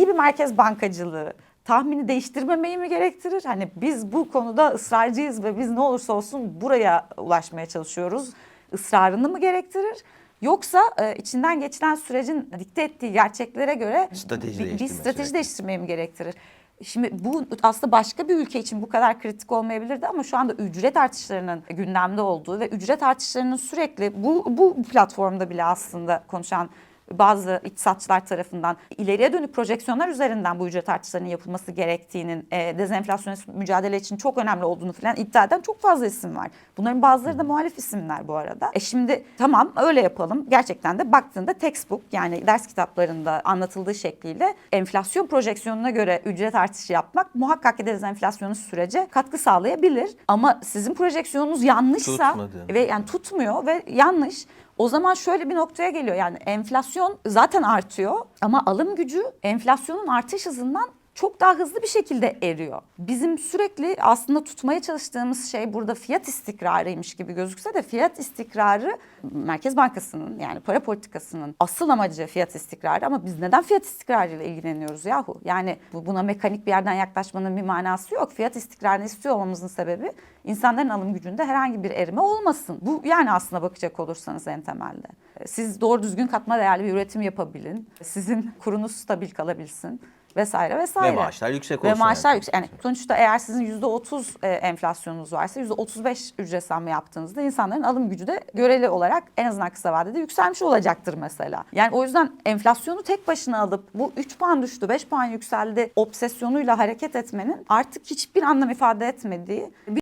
iyi bir merkez bankacılığı tahmini değiştirmemeyi mi gerektirir? Hani biz bu konuda ısrarcıyız ve biz ne olursa olsun buraya ulaşmaya çalışıyoruz. Israrını mı gerektirir? Yoksa e, içinden geçilen sürecin dikte ettiği gerçeklere göre Strateji bir, bir strateji sürekli. değiştirmeyi mi gerektirir? Şimdi bu aslında başka bir ülke için bu kadar kritik olmayabilirdi ama şu anda ücret artışlarının gündemde olduğu ve ücret artışlarının sürekli bu, bu platformda bile aslında konuşan bazı iktisatçılar tarafından ileriye dönük projeksiyonlar üzerinden bu ücret artışlarının yapılması gerektiğinin e, dezenflasyonist mücadele için çok önemli olduğunu falan iddia eden çok fazla isim var. Bunların bazıları da muhalif isimler bu arada. E şimdi tamam öyle yapalım. Gerçekten de baktığında textbook yani ders kitaplarında anlatıldığı şekliyle enflasyon projeksiyonuna göre ücret artışı yapmak muhakkak ki dezenflasyonist sürece katkı sağlayabilir. Ama sizin projeksiyonunuz yanlışsa Tutmadı. ve yani tutmuyor ve yanlış. O zaman şöyle bir noktaya geliyor. Yani enflasyon zaten artıyor ama alım gücü enflasyonun artış hızından çok daha hızlı bir şekilde eriyor. Bizim sürekli aslında tutmaya çalıştığımız şey burada fiyat istikrarıymış gibi gözükse de fiyat istikrarı Merkez Bankası'nın yani para politikasının asıl amacı fiyat istikrarı ama biz neden fiyat istikrarıyla ilgileniyoruz yahu? Yani bu, buna mekanik bir yerden yaklaşmanın bir manası yok. Fiyat istikrarını istiyor olmamızın sebebi insanların alım gücünde herhangi bir erime olmasın. Bu yani aslına bakacak olursanız en temelde. Siz doğru düzgün katma değerli bir üretim yapabilin. Sizin kurunuz stabil kalabilsin vesaire vesaire. Ve maaşlar yüksek Ve olsun maaşlar yani. yüksek. Yani sonuçta eğer sizin yüzde otuz e, enflasyonunuz varsa yüzde otuz beş ücret zammı yaptığınızda insanların alım gücü de göreli olarak en azından kısa vadede yükselmiş olacaktır mesela. Yani o yüzden enflasyonu tek başına alıp bu 3 puan düştü 5 puan yükseldi obsesyonuyla hareket etmenin artık hiçbir anlam ifade etmediği bir